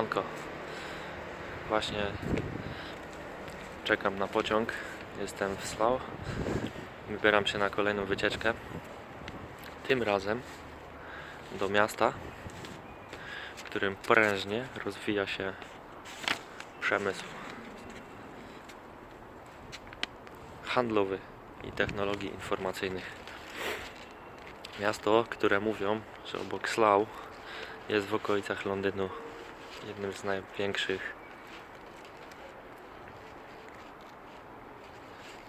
Siemanko. Właśnie czekam na pociąg. Jestem w Slough. Wybieram się na kolejną wycieczkę. Tym razem do miasta, w którym prężnie rozwija się przemysł handlowy i technologii informacyjnych. Miasto, które mówią, że obok Slough jest w okolicach Londynu jednym z największych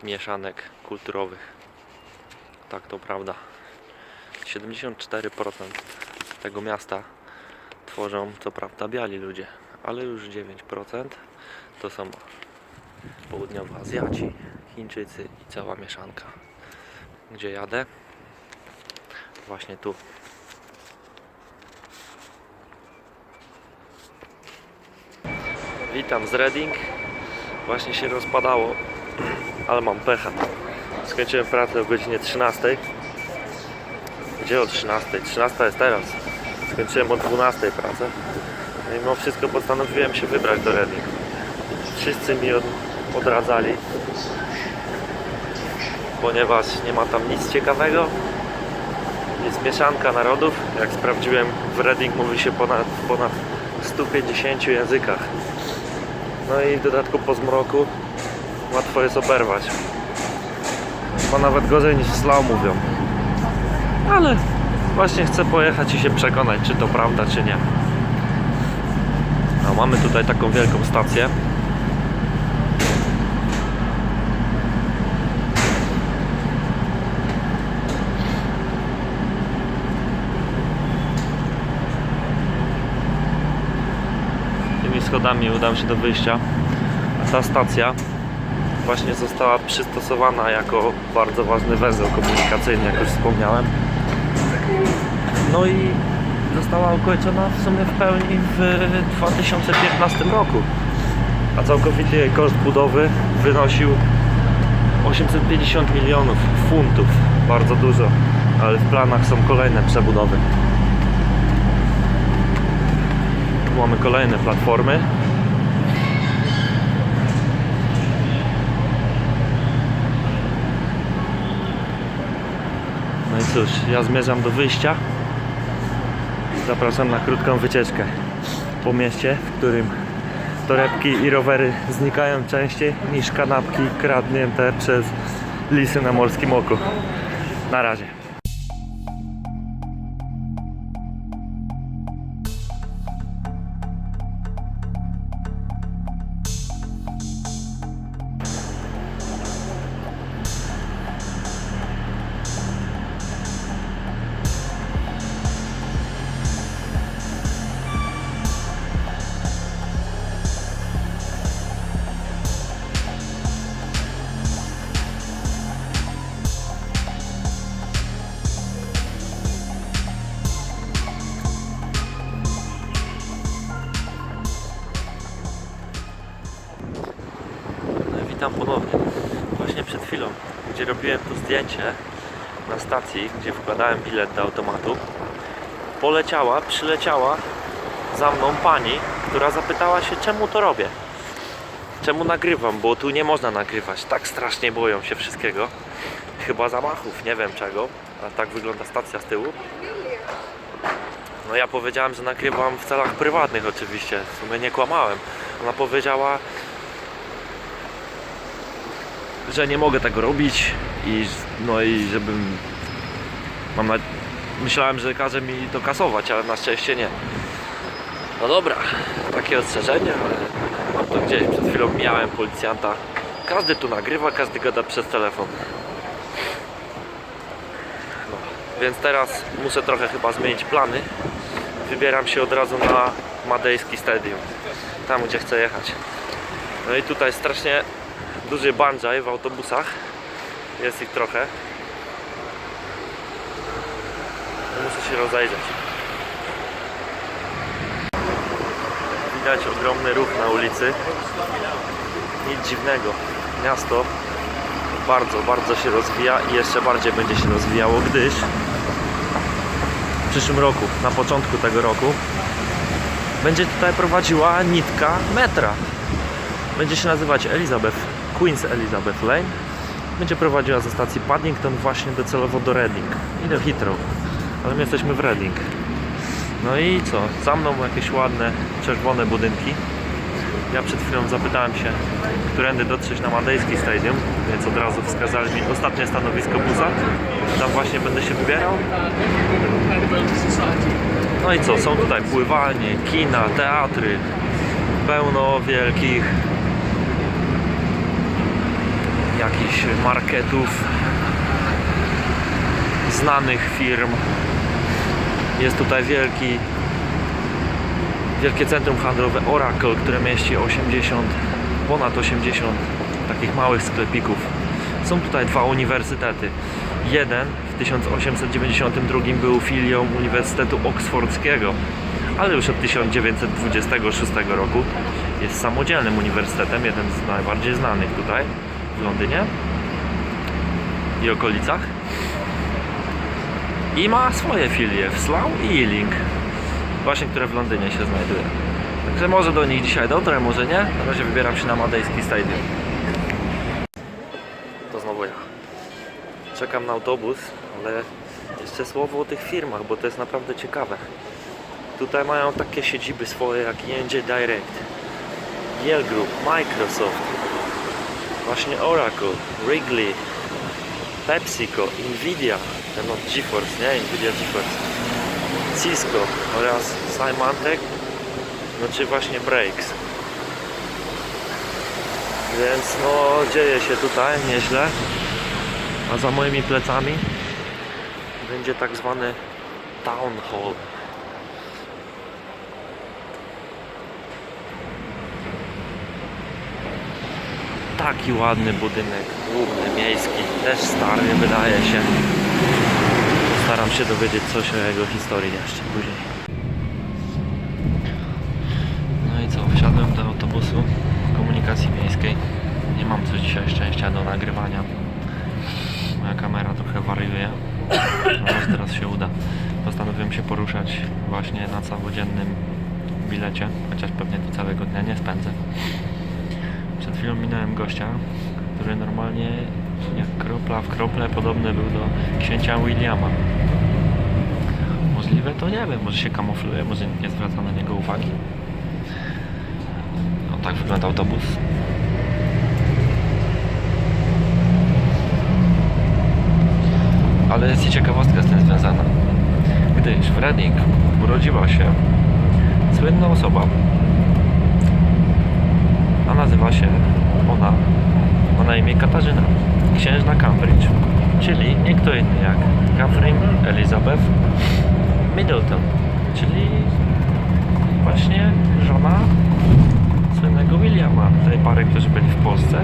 mieszanek kulturowych. Tak, to prawda. 74% tego miasta tworzą co prawda biali ludzie, ale już 9% to są południowoazjaci, Chińczycy i cała mieszanka. Gdzie jadę? Właśnie tu. Witam z Reading. Właśnie się rozpadało, ale mam pecha. Skończyłem pracę o godzinie 13. Gdzie o 13? 13 jest teraz. Skończyłem o 12 pracę. No i mimo wszystko postanowiłem się wybrać do Reading. Wszyscy mi od, odradzali, ponieważ nie ma tam nic ciekawego. Jest mieszanka narodów. Jak sprawdziłem, w Reading mówi się ponad, ponad 150 językach. No i w dodatku po zmroku łatwo jest oberwać. Ma nawet gorzej niż w Slough mówią. Ale właśnie chcę pojechać i się przekonać, czy to prawda, czy nie. No, mamy tutaj taką wielką stację. Tymi schodami się do wyjścia. Ta stacja właśnie została przystosowana jako bardzo ważny węzeł komunikacyjny, jak już wspomniałem. No i została ukończona w sumie w pełni w 2015 roku. A całkowity koszt budowy wynosił 850 milionów funtów. Bardzo dużo, ale w planach są kolejne przebudowy. Tu mamy kolejne platformy. No i cóż, ja zmierzam do wyjścia. Zapraszam na krótką wycieczkę po mieście, w którym torebki i rowery znikają częściej niż kanapki kradnięte przez lisy na morskim oku. Na razie. Zdjęcie na stacji, gdzie wkładałem bilet do automatu, poleciała, przyleciała za mną pani, która zapytała się, czemu to robię. Czemu nagrywam, bo tu nie można nagrywać. Tak strasznie boją się wszystkiego. Chyba zamachów, nie wiem czego. A tak wygląda stacja z tyłu. No ja powiedziałem, że nagrywam w celach prywatnych oczywiście. W sumie nie kłamałem. Ona powiedziała, że nie mogę tego robić i no i żebym mam na... myślałem, że każe mi to kasować, ale na szczęście nie. No dobra, takie ostrzeżenie, ale mam to gdzieś. Przed chwilą miałem policjanta. Każdy tu nagrywa, każdy gada przez telefon. No, więc teraz muszę trochę chyba zmienić plany. Wybieram się od razu na Madejski Stadium. Tam gdzie chcę jechać. No i tutaj strasznie duży banjaj w autobusach. Jest ich trochę. Muszę się rozejrzeć. Widać ogromny ruch na ulicy. Nic dziwnego. Miasto bardzo, bardzo się rozwija i jeszcze bardziej będzie się rozwijało, gdyż w przyszłym roku, na początku tego roku będzie tutaj prowadziła nitka metra. Będzie się nazywać Elizabeth, Queen's Elizabeth Lane. Będzie prowadziła ze stacji Paddington właśnie docelowo do Reading i do Heathrow. Ale my jesteśmy w Reading. No i co? Za mną jakieś ładne, czerwone budynki. Ja przed chwilą zapytałem się, którędy dotrzeć na Madejski Stadium, więc od razu wskazali mi ostatnie stanowisko busa. Tam właśnie będę się wybierał. No i co? Są tutaj pływalnie, kina, teatry, pełno wielkich jakichś marketów, znanych firm. Jest tutaj wielki wielkie centrum handlowe Oracle, które mieści 80, ponad 80 takich małych sklepików. Są tutaj dwa uniwersytety. Jeden w 1892 był filią Uniwersytetu Oksfordzkiego, ale już od 1926 roku jest samodzielnym uniwersytetem, jeden z najbardziej znanych tutaj w Londynie i okolicach. I ma swoje filie w Slough i Ealing właśnie które w Londynie się znajduje. Także może do nich dzisiaj dotrę, może nie. Na razie wybieram się na Madejski Stadium. To znowu ja. Czekam na autobus, ale jeszcze słowo o tych firmach, bo to jest naprawdę ciekawe. Tutaj mają takie siedziby swoje jak ING Direct, Yale Group, Microsoft, właśnie Oracle, Wrigley, PepsiCo, Nvidia, od GeForce, nie? Nvidia GeForce. Cisco oraz Symantec, no czy właśnie Breaks. Więc no dzieje się tutaj nieźle. A za moimi plecami będzie tak zwany Town Hall. Taki ładny budynek, główny, miejski, też stary wydaje się. Staram się dowiedzieć coś o jego historii jeszcze później. No i co, wsiadłem do autobusu komunikacji miejskiej. Nie mam coś dzisiaj szczęścia do nagrywania. Moja kamera trochę wariuje. Ale może teraz się uda. Postanowiłem się poruszać właśnie na całodziennym bilecie, chociaż pewnie do całego dnia nie spędzę. Przed chwilą minąłem gościa, który normalnie jak kropla w krople podobny był do księcia Williama. Możliwe to nie wiem, może się kamufluje, może nie zwraca na niego uwagi. No tak wygląda autobus. Ale jest i ciekawostka z tym związana. Gdyż w Reading urodziła się słynna osoba, a nazywa się ona, ma na imię Katarzyna, księżna Cambridge, czyli nie kto inny jak Catherine Elizabeth Middleton, czyli właśnie żona słynnego Williama, tej pary, którzy byli w Polsce.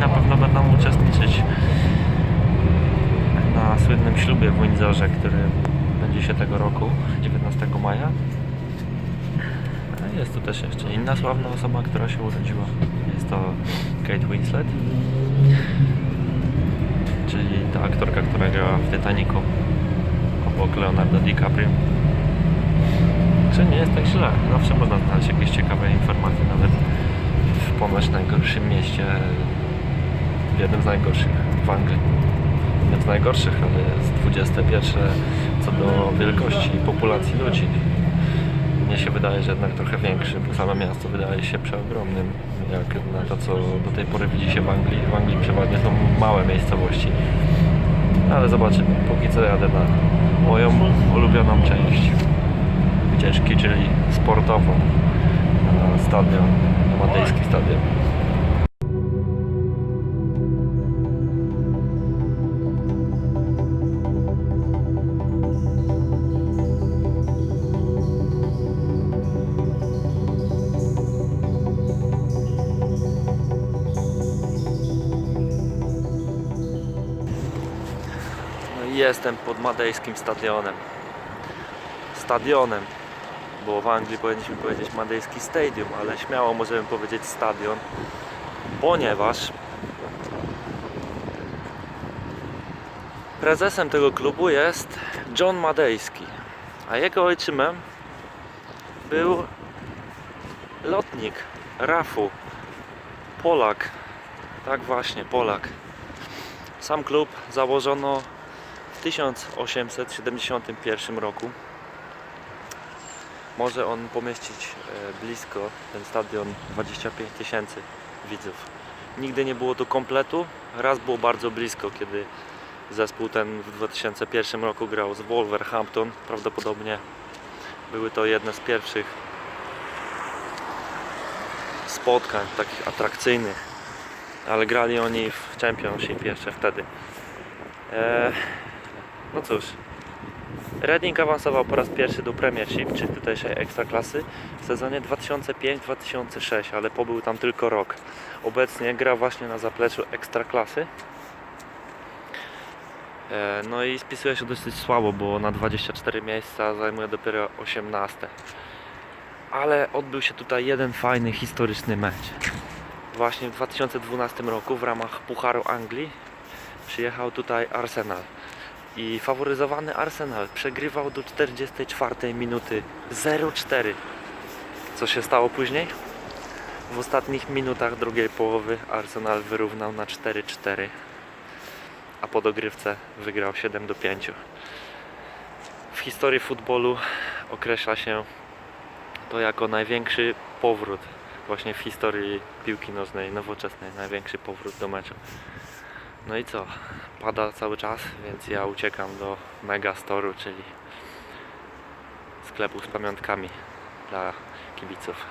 Na pewno będą uczestniczyć na słynnym ślubie w Windsorze, który będzie się tego roku, 19 maja. Jest tu też jeszcze inna sławna osoba, która się urodziła. To Kate Winslet, czyli ta aktorka, która grała w Titanicu obok Leonardo DiCaprio. Czy nie jest tak źle? Zawsze można znaleźć jakieś ciekawe informacje, nawet w ponoć najgorszym mieście, w jednym z najgorszych w Anglii. Nie z najgorszych, ale jest 21 co do wielkości i populacji ludzi. Mnie się wydaje, że jednak trochę większy, bo samo miasto wydaje się przeogromnym, jak na to, co do tej pory widzi się w Anglii. W Anglii przeważnie są małe miejscowości. Ale zobaczymy. Póki co jadę na moją ulubioną część wycieczki, czyli sportową na stadion, na Stadion. Jestem pod Madejskim Stadionem. Stadionem, bo w Anglii powinniśmy powiedzieć Madejski Stadium, ale śmiało możemy powiedzieć stadion, ponieważ prezesem tego klubu jest John Madejski, a jego ojczymem był lotnik Rafu. Polak. Tak właśnie, Polak. Sam klub założono 1871 roku. Może on pomieścić e, blisko ten stadion 25 tysięcy widzów. Nigdy nie było tu kompletu. Raz było bardzo blisko, kiedy zespół ten w 2001 roku grał z Wolverhampton. Prawdopodobnie były to jedne z pierwszych spotkań takich atrakcyjnych. Ale grali oni w Championship jeszcze wtedy. Eee, no cóż, Reading awansował po raz pierwszy do Premiership, czy tutejszej ekstraklasy w sezonie 2005-2006, ale pobył tam tylko rok. Obecnie gra właśnie na zapleczu ekstraklasy. E, No i spisuje się dosyć słabo, bo na 24 miejsca zajmuje dopiero 18. Ale odbył się tutaj jeden fajny, historyczny mecz. Właśnie w 2012 roku w ramach Pucharu Anglii przyjechał tutaj Arsenal. I faworyzowany Arsenal przegrywał do 44 minuty 0-4. Co się stało później? W ostatnich minutach drugiej połowy Arsenal wyrównał na 4-4, a po dogrywce wygrał 7 do 5. W historii futbolu określa się to jako największy powrót właśnie w historii piłki nożnej nowoczesnej, największy powrót do meczu. No i co? Pada cały czas, więc ja uciekam do Megastoru, czyli sklepu z pamiątkami dla kibiców.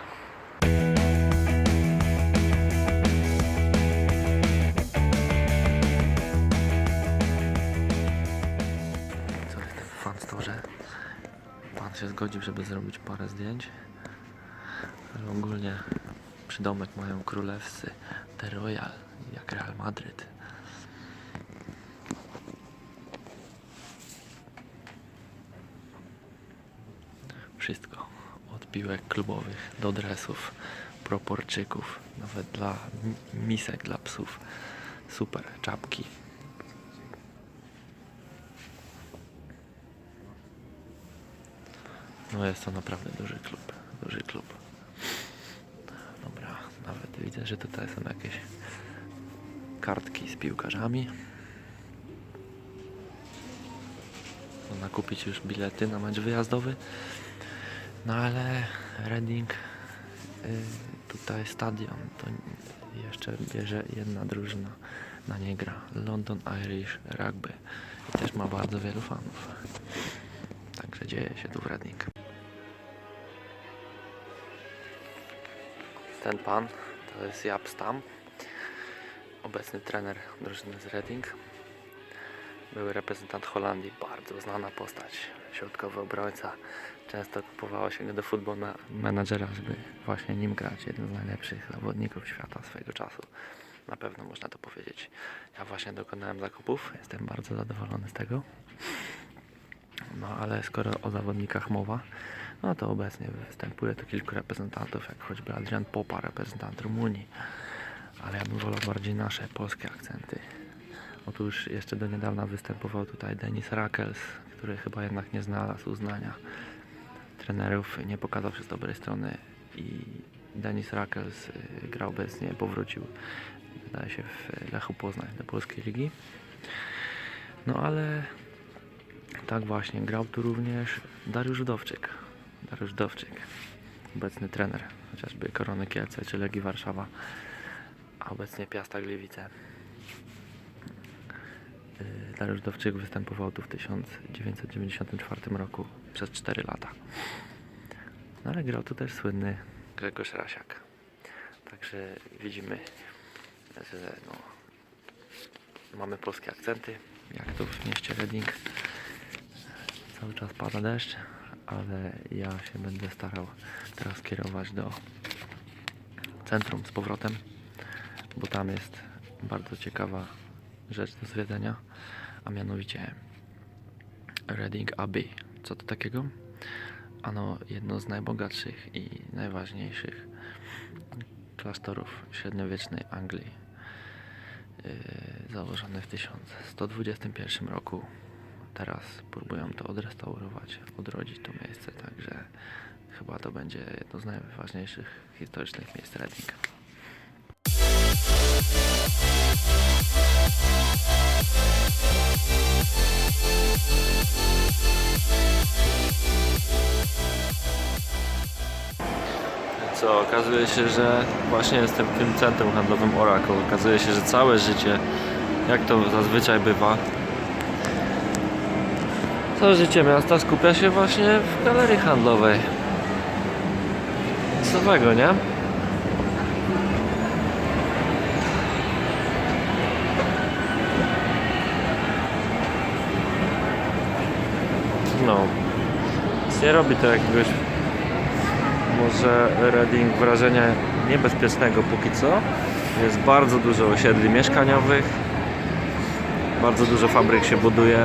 Co jest w fan store? Pan się zgodził, żeby zrobić parę zdjęć. Ale ogólnie przydomek mają królewscy The Royal, jak Real Madryt. Wszystko. Od piłek klubowych do dresów, proporczyków, nawet dla mi- misek dla psów. Super, czapki. No jest to naprawdę duży klub. Duży klub. Dobra, nawet widzę, że tutaj są jakieś kartki z piłkarzami. Można kupić już bilety na mecz wyjazdowy. No ale Reading, y, tutaj stadion, to jeszcze bierze jedna drużyna na nie gra. London Irish Rugby. I też ma bardzo wielu fanów. Także dzieje się tu w Reading. Ten pan to jest Jap Stam, obecny trener drużyny z Reading. Były reprezentant Holandii, bardzo znana postać, środkowy obrońca. Często kupowało się go do futbol na menadżera, żeby właśnie nim grać. Jeden z najlepszych zawodników świata swojego czasu. Na pewno można to powiedzieć. Ja właśnie dokonałem zakupów, jestem bardzo zadowolony z tego. No ale skoro o zawodnikach mowa, no to obecnie występuje tu kilku reprezentantów, jak choćby Adrian Popa, reprezentant Rumunii. Ale ja bym wolał bardziej nasze polskie akcenty. Otóż jeszcze do niedawna występował tutaj Denis Rakels, który chyba jednak nie znalazł uznania trenerów, nie pokazał się z dobrej strony i Denis Rakels y, grał obecnie, powrócił wydaje się w Lechu Poznań do polskiej ligi. No ale tak właśnie, grał tu również Dariusz Dowczyk. Dariusz Dowczyk, obecny trener chociażby Korony Kielce czy Legii Warszawa, a obecnie Piasta Gliwice. Dariusz Dowczyk występował tu w 1994 roku przez 4 lata. No ale grał tu też słynny Grzegorz Rasiak. Także widzimy, że no, mamy polskie akcenty, jak to w mieście Reading. Cały czas pada deszcz, ale ja się będę starał teraz kierować do centrum z powrotem, bo tam jest bardzo ciekawa rzecz do zwiedzenia, a mianowicie Reading Abbey. Co to takiego? Ano jedno z najbogatszych i najważniejszych klasztorów średniowiecznej Anglii. Yy, założone w 1121 roku teraz próbują to odrestaurować, odrodzić to miejsce, także chyba to będzie jedno z najważniejszych historycznych miejsc Reading. Co, okazuje się, że właśnie jestem w tym centrum handlowym Oracle. Okazuje się, że całe życie, jak to zazwyczaj bywa, całe życie miasta skupia się właśnie w galerii handlowej. Nic nowego, nie? No. Więc nie robi to jakiegoś może Reading wrażenia niebezpiecznego póki co. Jest bardzo dużo osiedli mieszkaniowych, bardzo dużo fabryk się buduje,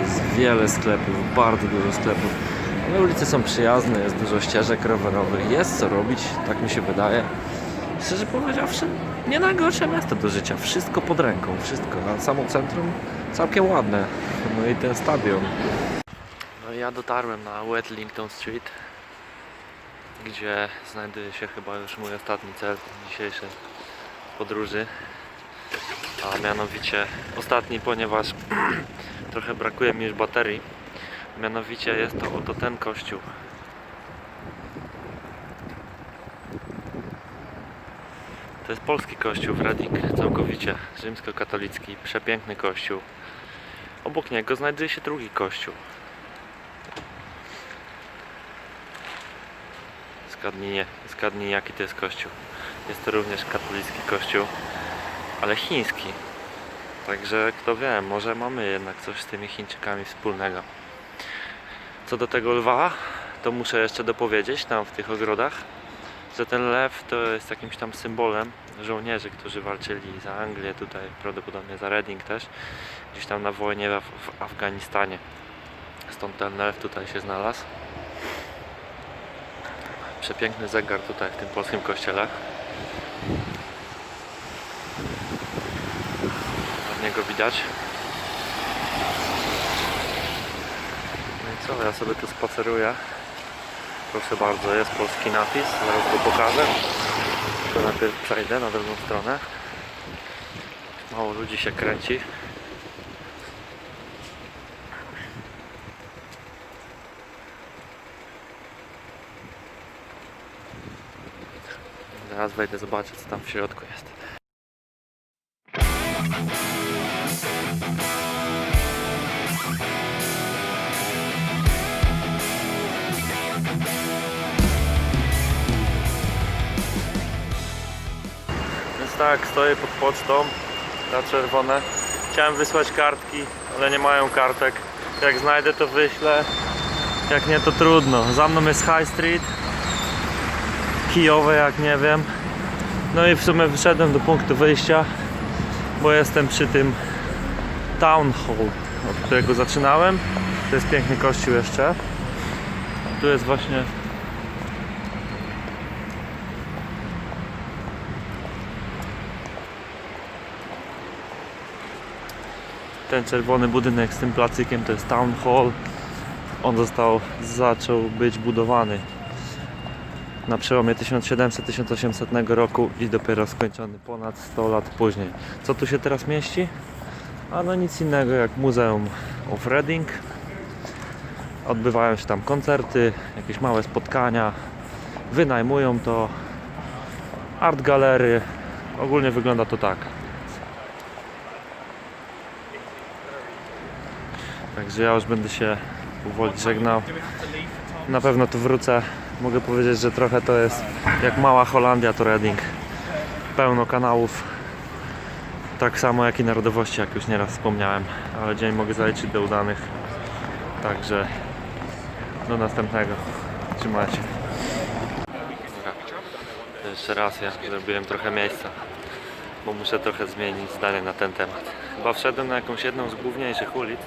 jest wiele sklepów, bardzo dużo sklepów. Ale ulice są przyjazne, jest dużo ścieżek rowerowych, jest co robić, tak mi się wydaje. Szczerze powiedziawszy, nie najgorsze miasto do życia, wszystko pod ręką, wszystko. A samo centrum całkiem ładne. No i ten stadion. No ja dotarłem na West Street gdzie znajduje się chyba już mój ostatni cel dzisiejszej podróży. A mianowicie ostatni, ponieważ trochę brakuje mi już baterii. Mianowicie jest to oto ten kościół. To jest polski kościół w Reading, całkowicie rzymskokatolicki, przepiękny kościół. Obok niego znajduje się drugi kościół. Zgadnij, nie, zgadnij jaki to jest kościół. Jest to również katolicki kościół, ale chiński. Także kto wie, może mamy jednak coś z tymi Chińczykami wspólnego. Co do tego lwa, to muszę jeszcze dopowiedzieć tam w tych ogrodach, że ten lew to jest jakimś tam symbolem żołnierzy, którzy walczyli za Anglię, tutaj prawdopodobnie za Reading też, gdzieś tam na wojnie w, w Afganistanie. Stąd ten lew tutaj się znalazł. Przepiękny zegar tutaj w tym polskim kościele. Ładnie go widać. No i co, ja sobie tu spaceruję. Proszę bardzo, jest polski napis, zaraz go pokażę. Tylko najpierw przejdę na drugą stronę. Mało ludzi się kręci. Zaraz wejdę zobaczyć co tam w środku jest. Więc tak, stoję pod pocztą na czerwone. Chciałem wysłać kartki, ale nie mają kartek. Jak znajdę to wyślę. Jak nie to trudno. Za mną jest High Street kijowe, jak nie wiem. No i w sumie wyszedłem do punktu wyjścia, bo jestem przy tym Town Hall, od którego zaczynałem. To jest piękny kościół jeszcze. Tu jest właśnie ten czerwony budynek z tym placykiem to jest Town Hall. On został, zaczął być budowany na przełomie 1700-1800 roku i dopiero skończony ponad 100 lat później. Co tu się teraz mieści? A no nic innego jak Muzeum of Reading. Odbywają się tam koncerty, jakieś małe spotkania, wynajmują to, art galery. Ogólnie wygląda to tak. Także ja już będę się powoli żegnał. Na pewno tu wrócę. Mogę powiedzieć, że trochę to jest jak mała Holandia to Reading. Pełno kanałów. Tak samo jak i narodowości, jak już nieraz wspomniałem. Ale dzień mogę zaliczyć do udanych. Także do następnego. Trzymajcie. Jeszcze raz ja zrobiłem trochę miejsca. Bo muszę trochę zmienić zdanie na ten temat. Chyba wszedłem na jakąś jedną z główniejszych ulic.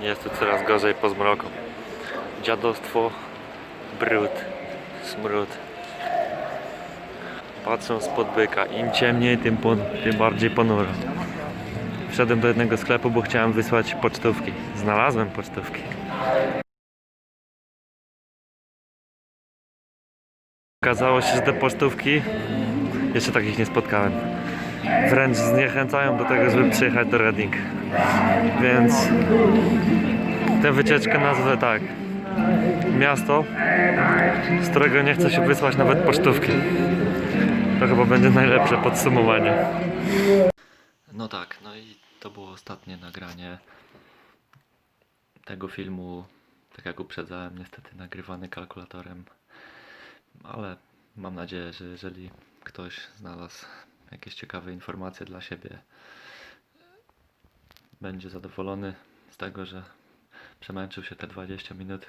Jest tu coraz gorzej po zmroku. Dziadostwo, brud, smród. patrzą spod byka. Im ciemniej, tym, tym bardziej ponuro. Wszedłem do jednego sklepu, bo chciałem wysłać pocztówki. Znalazłem pocztówki. Okazało się, że te pocztówki jeszcze takich nie spotkałem. Wręcz zniechęcają do tego, żeby przyjechać do Reading. Więc tę wycieczkę nazwę tak. Miasto, z którego nie chce się wysłać nawet pocztówki. To chyba będzie najlepsze podsumowanie. No tak, no i to było ostatnie nagranie tego filmu, tak jak uprzedzałem, niestety nagrywany kalkulatorem, ale mam nadzieję, że jeżeli ktoś znalazł jakieś ciekawe informacje dla siebie, będzie zadowolony z tego, że przemęczył się te 20 minut.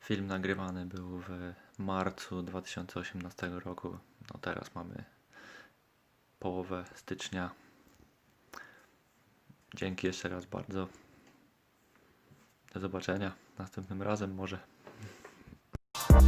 Film nagrywany był w marcu 2018 roku. No teraz mamy połowę stycznia. Dzięki jeszcze raz bardzo. Do zobaczenia następnym razem może.